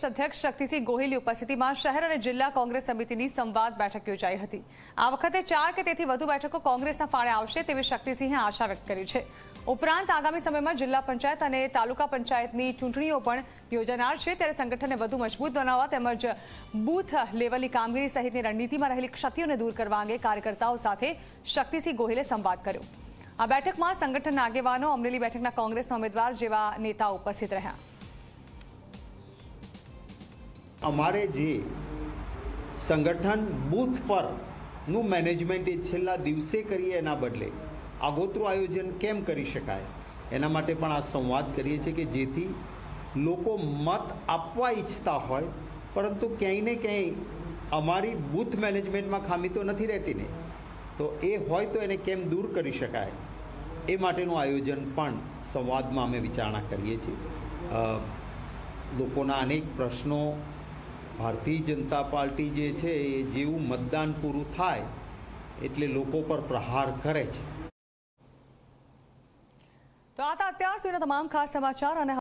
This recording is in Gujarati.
પ્રદેશ અધ્યક્ષ શક્તિસિંહ ગોહિલની ઉપસ્થિતિમાં શહેર અને જિલ્લા કોંગ્રેસ સમિતિની સંવાદ બેઠક યોજાઈ હતી. આ વખતે ચાર કે તેથી વધુ બેઠકો કોંગ્રેસના ફાળે આવશે તેવી શક્તિસિંહે આશા વ્યક્ત કરી છે. ઉપરાંત આગામી સમયમાં જિલ્લા પંચાયત અને તાલુકા પંચાયતની ચૂંટણીઓ પણ યોજાનાર છે. ત્યારે સંગઠનને વધુ મજબૂત બનાવવા તેમજ બૂથ લેવલની કામગીરી સહિતની રણનીતિમાં રહેલી ક્ષતિઓને દૂર કરવા અંગે કાર્યકર્તાઓ સાથે શક્તિસિંહ ગોહિલે સંવાદ કર્યો. આ બેઠકમાં સંગઠનના આગેવાનો અમરેલી બેઠકના કોંગ્રેસના ઉમેદવાર જેવા નેતાઓ ઉપસ્થિત રહ્યા. અમારે જે સંગઠન બૂથ પરનું મેનેજમેન્ટ એ છેલ્લા દિવસે કરીએ એના બદલે આગોતરું આયોજન કેમ કરી શકાય? એના માટે પણ આ સંવાદ કરીએ છીએ કે જેથી લોકો મત આપવા ઈચ્છતા હોય, પરંતુ ક્યાંય ને ક્યાંય અમારી બૂથ મેનેજમેન્ટમાં ખામી તો નથી રહેતી ને. તો એ હોય તો એને કેમ દૂર કરી શકાય? એ માટેનું આયોજન પણ સંવાદમાં અમે વિચારણા કરીએ છીએ. લોકોના અનેક પ્રશ્નો ભારતીય જનતા પાર્ટી જે છે, એ જેવું મતદાન પૂરું થાય, એટલે લોકો પર પ્રહાર કરે છે. તો આ હતા અત્યાર સુધીના તમામ ખાસ સમાચાર અને